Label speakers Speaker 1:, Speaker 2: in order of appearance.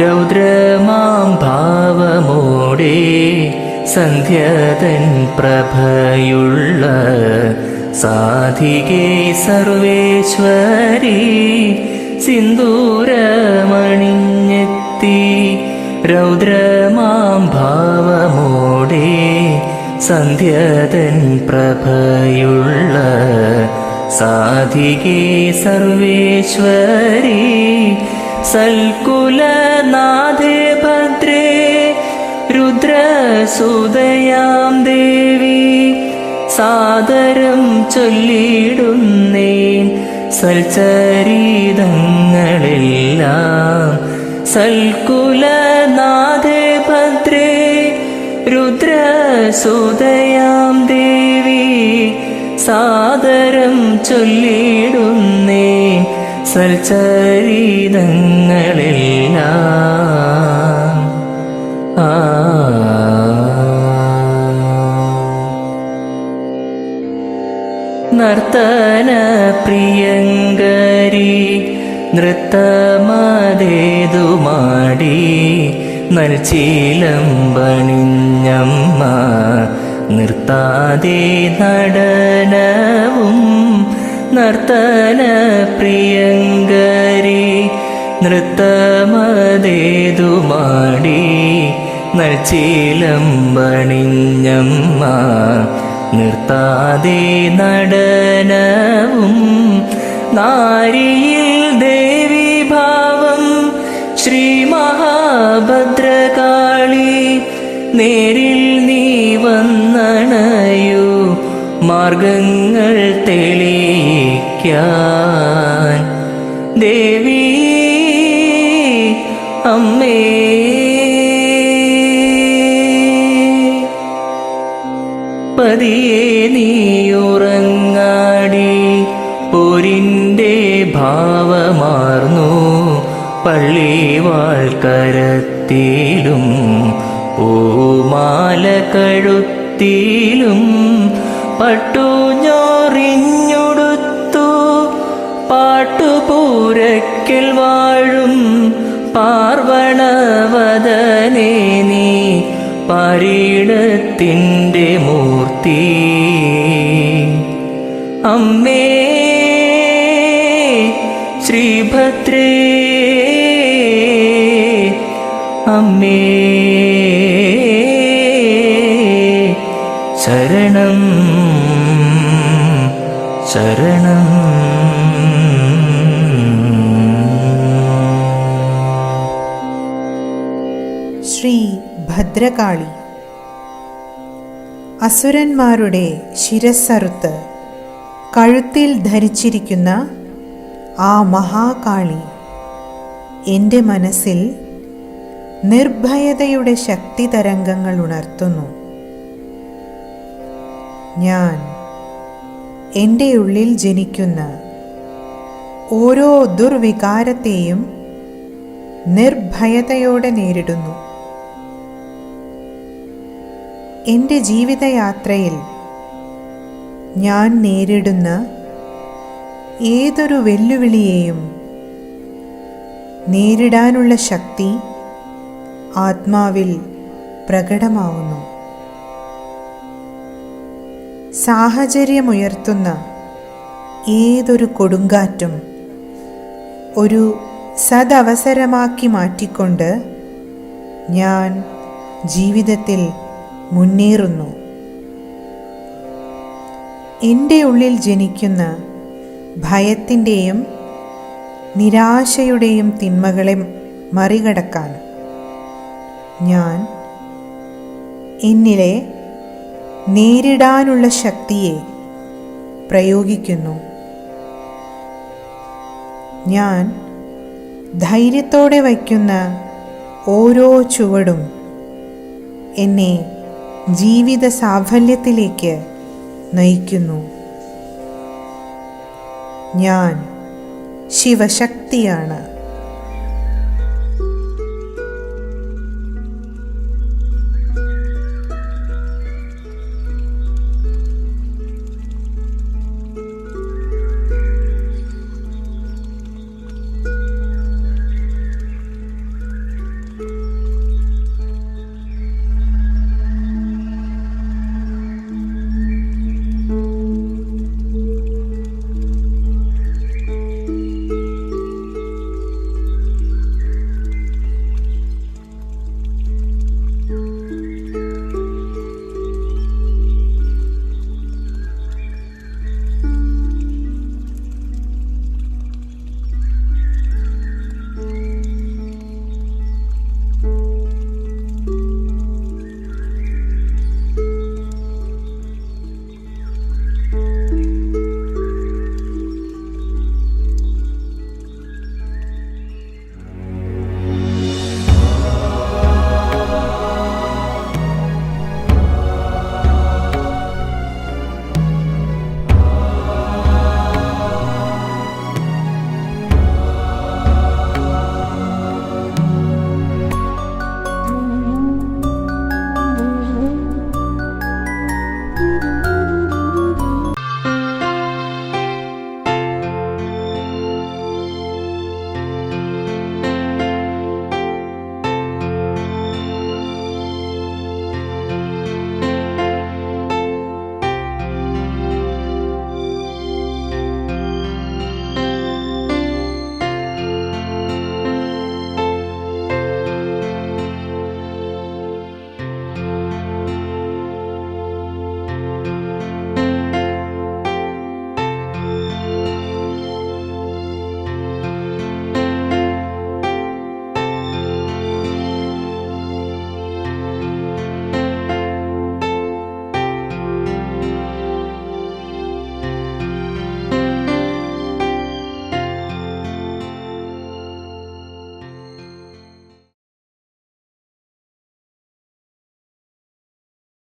Speaker 1: രൗദ്രമാം ഭാവമോടെ സന്ധ്യതൻ പ്രഭയുള്ള സാധികേ സർവേശ്വരി സിന്ദൂരമണിഞ്ഞെത്തി രൗദ്രമാം ഭാവമോടെ സന്ധ്യതൻ പ്രഭയുള്ള സാധികേ സർവേശ്വരി സൽക്കുലനാഥേ ഭദ്രേ രുദ്രസുതയാം ദേവി സാദരം ചൊല്ലിടുന്നേൻ സൽചരിതങ്ങളെല്ലാം സൽക്കുലനാഥേ ഭദ്രേ രുദ്രസുതയാം ദേവി സാദരം ചൊല്ലിടുന്നേ സൽചരിതങ്ങളെല്ലാം ആ. നർത്തന പ്രിയങ്കരി നൃത്തമതേതുമാടി നൽചീലമ്പണിഞ്ഞമ്മ നിർത്താതെ നടനവും നർത്തന പ്രിയങ്കരി നൃത്തമതേതുമാടി നൽച്ചീലമ്പണിഞ്ഞമ്മ നിർത്താതെ നടനവും നാരിയിൽ ദേവി ഭാവം ശ്രീ മഹാഭദ്രകാളി നേരിൽ നീ വന്നണയൂ. മാർഗങ്ങൾ തെളിയിക്കാൻ. ദേവി അമ്മേ. പതിയെ നീയുറങ്ങാടി പോരിന്റെ ഭാവമാർന്നു പള്ളിവാൾക്കരത്തിലും പൂമാല കഴുത്തിലും പട്ടുഞ്ഞോറിഞ്ഞുടുത്തു പാട്ടുപൂരക്കിൽ വാഴും പാർവണവദനേ നീ പരീണത്തിന്റെ മൂർത്തി. അമ്മേ ശ്രീഭദ്രേ അമ്മേ. ശരണം ശരണം.
Speaker 2: ശ്രീ ഭദ്രകാളി അസുരന്മാരുടെ ശിരസ്സറുത്ത് കഴുത്തിൽ ധരിച്ചിരിക്കുന്ന ആ മഹാകാളി എന്റെ മനസ്സിൽ നിർഭയതയുടെ ശക്തി തരംഗങ്ങൾ ഉണർത്തുന്നു. ഞാൻ എന്റെ ഉള്ളിൽ ജനിക്കുന്ന ഓരോ ദുർവികാരത്തെയും നിർഭയതയോടെ നേരിടുന്നു. എന്റെ ജീവിതയാത്രയിൽ ഞാൻ നേരിടുന്ന ഏതൊരു വെല്ലുവിളിയെയും നേരിടാനുള്ള ശക്തി ആത്മാവിൽ പ്രകടമാവുന്നു. സാഹചര്യമുയർത്തുന്ന ഏതൊരു കൊടുങ്കാറ്റും ഒരു സദവസരമാക്കി മാറ്റിക്കൊണ്ട് ഞാൻ ജീവിതത്തിൽ മുന്നേറുന്നു. എന്റെ ഉള്ളിൽ ജനിക്കുന്ന ഭയത്തിന്റെയും നിരാശയുടെയും തിന്മകളെ മറികടക്കാൻ ഞാൻ എന്നിലെ നേരിടാനുള്ള ശക്തിയെ പ്രയോഗിക്കുന്നു. ഞാൻ ധൈര്യത്തോടെ വയ്ക്കുന്ന ഓരോ ചുവടും എന്നെ ജീവിത സാഫല്യത്തിലേക്ക് നയിക്കുന്നു. ഞാൻ ശിവശക്തിയാണ്.